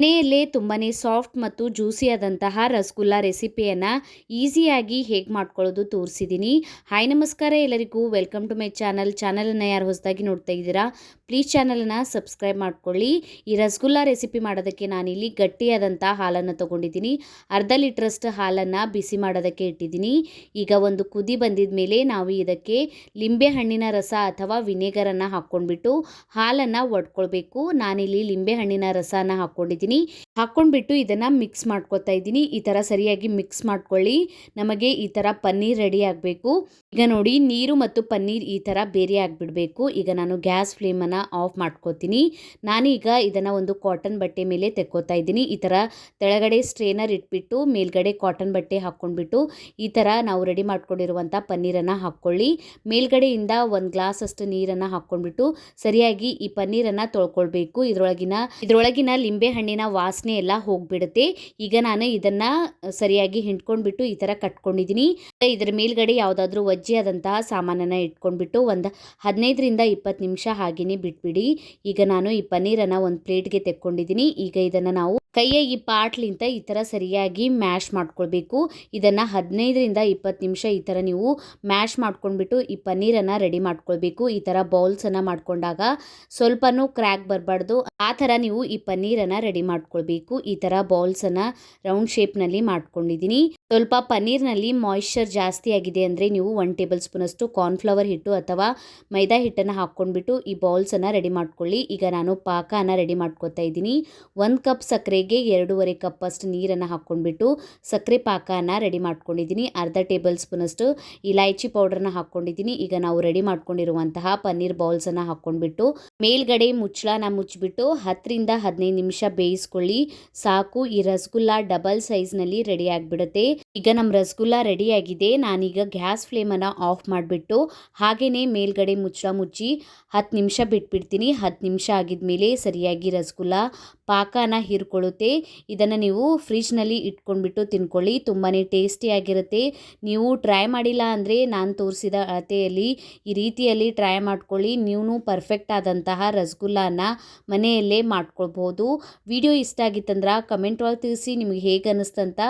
ಮನೆಯಲ್ಲೇ ತುಂಬಾ ಸಾಫ್ಟ್ ಮತ್ತು ಜ್ಯೂಸಿಯಾದಂತಹ ರಸಗುಲ್ಲ ರೆಸಿಪಿಯನ್ನು ಈಸಿಯಾಗಿ ಹೇಗೆ ಮಾಡ್ಕೊಳ್ಳೋದು ತೋರಿಸಿದ್ದೀನಿ ಹಾಯ್, ನಮಸ್ಕಾರ ಎಲ್ಲರಿಗೂ. Welcome to my channel. ಚಾನಲನ್ನು ಯಾರು ಹೊಸದಾಗಿ ನೋಡ್ತಾ ಇದ್ದೀರಾ, ಪ್ಲೀಸ್ ಚಾನಲನ್ನು ಸಬ್ಸ್ಕ್ರೈಬ್ ಮಾಡ್ಕೊಳ್ಳಿ. ಈ ರಸಗುಲ್ಲ ರೆಸಿಪಿ ಮಾಡೋದಕ್ಕೆ ನಾನಿಲ್ಲಿ ಗಟ್ಟಿಯಾದಂಥ ಹಾಲನ್ನು ತೊಗೊಂಡಿದ್ದೀನಿ. ಅರ್ಧ ಲೀಟ್ರಷ್ಟು ಹಾಲನ್ನು ಬಿಸಿ ಮಾಡೋದಕ್ಕೆ ಇಟ್ಟಿದ್ದೀನಿ. ಈಗ ಒಂದು ಕುದಿ ಬಂದಿದ ಮೇಲೆ ನಾವು ಇದಕ್ಕೆ ಲಿಂಬೆ ಹಣ್ಣಿನ ರಸ ಅಥವಾ ವಿನೆಗರನ್ನು ಹಾಕ್ಕೊಂಡ್ಬಿಟ್ಟು ಹಾಲನ್ನು ಒಡ್ಕೊಳ್ಬೇಕು. ನಾನಿಲ್ಲಿ ಲಿಂಬೆ ಹಣ್ಣಿನ ರಸನ ಹಾಕ್ಕೊಂಡಿದ್ದೀನಿ. ಹಾಕ್ಕೊಂಡ್ಬಿಟ್ಟು ಇದನ್ನು ಮಿಕ್ಸ್ ಮಾಡ್ಕೊತಾ ಇದ್ದೀನಿ. ಈ ಥರ ಸರಿಯಾಗಿ ಮಿಕ್ಸ್ ಮಾಡ್ಕೊಳ್ಳಿ. ನಮಗೆ ಈ ಥರ ಪನ್ನೀರ್ ರೆಡಿ ಆಗಬೇಕು. ಈಗ ನೋಡಿ, ನೀರು ಮತ್ತು ಪನ್ನೀರ್ ಈ ಥರ ಬೇರೆ ಆಗಿಬಿಡಬೇಕು. ಈಗ ನಾನು ಗ್ಯಾಸ್ ಫ್ಲೇಮನ್ನು ಆಫ್ ಮಾಡ್ಕೋತೀನಿ. ನಾನೀಗ ಇದನ್ನು ಒಂದು ಕಾಟನ್ ಬಟ್ಟೆ ಮೇಲೆ ತೆಕ್ಕೋತಾ ಇದ್ದೀನಿ. ಈ ಥರ ತೆಳಗಡೆ ಸ್ಟ್ರೇನರ್ ಇಟ್ಬಿಟ್ಟು, ಮೇಲ್ಗಡೆ ಕಾಟನ್ ಬಟ್ಟೆ ಹಾಕ್ಕೊಂಡ್ಬಿಟ್ಟು, ಈ ಥರ ನಾವು ರೆಡಿ ಮಾಡ್ಕೊಂಡಿರುವಂಥ ಪನ್ನೀರನ್ನು ಹಾಕ್ಕೊಳ್ಳಿ. ಮೇಲ್ಗಡೆಯಿಂದ ಒಂದು ಗ್ಲಾಸ್ ಅಷ್ಟು ನೀರನ್ನು ಹಾಕ್ಕೊಂಡ್ಬಿಟ್ಟು, ಸರಿಯಾಗಿ ಈ ಪನ್ನೀರನ್ನು ತೊಳ್ಕೊಳ್ಬೇಕು. ಇದರೊಳಗಿನ ಇದರೊಳಗಿನ ಲಿಂಬೆ ಹಣ್ಣಿನ ವಾಸನೆ ಎಲ್ಲ ಹೋಗ್ಬಿಡುತ್ತೆ. ಈಗ ನಾನು ಇದನ್ನ ಸರಿಯಾಗಿ ಹಿಂಡ್ಕೊಂಡ್ಬಿಟ್ಟು ಈ ಥರ ಕಟ್ಕೊಂಡಿದ್ದೀನಿ. ಇದರ ಮೇಲ್ಗಡೆ ಯಾವುದಾದ್ರೂ ವಜ್ಜೆ ಆದಂತಹ ಸಾಮಾನನ್ನು ಇಟ್ಕೊಂಡ್ಬಿಟ್ಟು ಒಂದು ಹದಿನೈದರಿಂದ ಇಪ್ಪತ್ತು ನಿಮಿಷ ಹಾಗೆಯೇ ಬಿಟ್ಬಿಡಿ. ಈಗ ನಾನು ಈ ಪನ್ನೀರನ್ನು ಒಂದು ಪ್ಲೇಟ್ಗೆ ತೆಕ್ಕೊಂಡಿದ್ದೀನಿ. ಈಗ ಇದನ್ನು ನಾವು ಕೈಯ ಈ ಪಾಟ್ಲಿಂತ ಈ ಥರ ಸರಿಯಾಗಿ ಮ್ಯಾಶ್ ಮಾಡ್ಕೊಳ್ಬೇಕು. ಇದನ್ನು ಹದಿನೈದರಿಂದ ಇಪ್ಪತ್ತು ನಿಮಿಷ ಈ ಥರ ನೀವು ಮ್ಯಾಶ್ ಮಾಡ್ಕೊಂಡ್ಬಿಟ್ಟು ಈ ಪನ್ನೀರನ್ನು ರೆಡಿ ಮಾಡ್ಕೊಳ್ಬೇಕು. ಈ ಥರ ಬೌಲ್ಸನ್ನು ಮಾಡ್ಕೊಂಡಾಗ ಸ್ವಲ್ಪನೂ ಕ್ರ್ಯಾಕ್ ಬರಬಾರ್ದು. ಆ ಥರ ನೀವು ಈ ಪನ್ನೀರನ್ನು ರೆಡಿ ಮಾಡ್ಕೊಳ್ಬೇಕು. ಈ ಥರ ಬೌಲ್ಸನ್ನು ರೌಂಡ್ ಶೇಪ್ನಲ್ಲಿ ಮಾಡ್ಕೊಂಡಿದ್ದೀನಿ. ಸ್ವಲ್ಪ ಪನ್ನೀರ್ನಲ್ಲಿ ಮಾಯಿಶ್ಚರ್ ಜಾಸ್ತಿ ಆಗಿದೆ ಅಂದರೆ ನೀವು ಒನ್ ಟೇಬಲ್ ಸ್ಪೂನಷ್ಟು ಕಾರ್ನ್ಫ್ಲವರ್ ಹಿಟ್ಟು ಅಥವಾ ಮೈದಾ ಹಿಟ್ಟನ್ನು ಹಾಕ್ಕೊಂಡ್ಬಿಟ್ಟು ಈ ಬೌಲ್ಸನ್ನು ರೆಡಿ ಮಾಡ್ಕೊಳ್ಳಿ. ಈಗ ನಾನು ಪಾಕನ ರೆಡಿ ಮಾಡ್ಕೊತಾ ಇದ್ದೀನಿ. ಒಂದು ಕಪ್ ಸಕ್ಕರೆಗೆ ಎರಡೂವರೆ ಕಪ್ ಅಷ್ಟು ನೀರನ್ನು ಹಾಕ್ಕೊಂಡ್ಬಿಟ್ಟು ಸಕ್ಕರೆ ಪಾಕನ ರೆಡಿ ಮಾಡ್ಕೊಂಡಿದ್ದೀನಿ. ಅರ್ಧ ಟೇಬಲ್ ಸ್ಪೂನಷ್ಟು ಇಲಾಯ್ಚಿ ಪೌಡರ್ನ ಹಾಕ್ಕೊಂಡಿದ್ದೀನಿ. ಈಗ ನಾವು ರೆಡಿ ಮಾಡ್ಕೊಂಡಿರುವಂತಹ ಪನ್ನೀರ್ ಬೌಲ್ಸನ್ನು ಹಾಕ್ಕೊಂಡ್ಬಿಟ್ಟು ಮೇಲ್ಗಡೆ ಮುಚ್ಚಳನ ಮುಚ್ಚಿಬಿಟ್ಟು ಹತ್ತರಿಂದ ಹದಿನೈದು ನಿಮಿಷ ಬೇಯಿಸ್ಕೊಳ್ಳಿ. ಸಾಕು. ಈ ರಸಗುಲ್ಲ ಡಬಲ್ ಸೈಜ್ನಲ್ಲಿ ರೆಡಿ ಆಗಿಬಿಡುತ್ತೆ. ಈಗ ನಮ್ಮ ರಸಗುಲ್ಲ ರೆಡಿ ಆಗಿದೆ. ನಾನೀಗ ಗ್ಯಾಸ್ ಫ್ಲೇಮನ್ನು ಆಫ್ ಮಾಡಿಬಿಟ್ಟು ಹಾಗೆಯೇ ಮೇಲ್ಗಡೆ ಮುಚ್ಚಳ ಮುಚ್ಚಿ ಹತ್ತು ನಿಮಿಷ ಬಿಟ್ಬಿಡ್ತೀನಿ. ಹತ್ತು ನಿಮಿಷ ಆಗಿದ್ಮೇಲೆ ಸರಿಯಾಗಿ ರಸಗುಲ್ಲ ಪಾಕನ ಹೀರ್ಕೊಳ್ಳುತ್ತೆ. ಇದನ್ನು ನೀವು ಫ್ರಿಜ್ನಲ್ಲಿ ಇಟ್ಕೊಂಡ್ಬಿಟ್ಟು ತಿನ್ಕೊಳ್ಳಿ. ತುಂಬಾ ಟೇಸ್ಟಿಯಾಗಿರುತ್ತೆ ನೀವು ಟ್ರೈ ಮಾಡಿಲ್ಲ ಅಂದರೆ ನಾನು ತೋರಿಸಿದ ಅಳತೆಯಲ್ಲಿ ಈ ರೀತಿಯಲ್ಲಿ ಟ್ರೈ ಮಾಡ್ಕೊಳ್ಳಿ. ನೀವು ಪರ್ಫೆಕ್ಟ್ ಆದಂತಹ ರಸಗುಲ್ಲನ ಮನೆಯಲ್ಲೇ ಮಾಡ್ಕೊಳ್ಬೋದು ವಿಡಿಯೋ ಇಷ್ಟ ಆಗಿತ್ತಂದ್ರೆ ಕಮೆಂಟ್ ಒಳಗೆ ತಿಳಿಸಿ ನಿಮಗೆ ಹೇಗೆ ಅನ್ನಿಸ್ತಂತ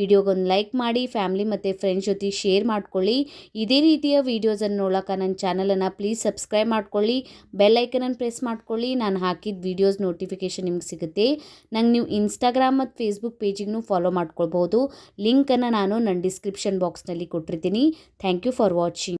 ವಿಡಿಯೋಗೊಂದು ಲೈಕ್ ಮಾಡಿ, ಫ್ಯಾಮ್ಲಿ ಮತ್ತು ಫ್ರೆಂಡ್ಸ್ ಜೊತೆ ಶೇರ್ ಮಾಡ್ಕೊಳ್ಳಿ. ಇದೇ ರೀತಿಯ ವೀಡಿಯೋಸನ್ನು ನೋಡೋಕೆ ನನ್ನ ಚಾನಲನ್ನು ಪ್ಲೀಸ್ ಸಬ್ಸ್ಕ್ರೈಬ್ ಮಾಡ್ಕೊಳ್ಳಿ. ಬೆಲ್ ಐಕನನ್ನು ಪ್ರೆಸ್ ಮಾಡ್ಕೊಳ್ಳಿ. ನಾನು ಹಾಕಿದ ವೀಡಿಯೋಸ್ ನೋಟಿಫಿಕೇಶನ್ ನಿಮ್ಗೆ ಸಿಗುತ್ತೆ. ನಂಗೆ ನೀವು ಇನ್ಸ್ಟಾಗ್ರಾಮ್ ಮತ್ತು ಫೇಸ್ಬುಕ್ ಪೇಜಿಗೂ ಫಾಲೋ ಮಾಡ್ಕೊಳ್ಬೋದು. ಲಿಂಕನ್ನು ನಾನು ನನ್ನ ಡಿಸ್ಕ್ರಿಪ್ಷನ್ ಬಾಕ್ಸ್ನಲ್ಲಿ ಕೊಟ್ಟಿರ್ತೀನಿ. Thank you for watching.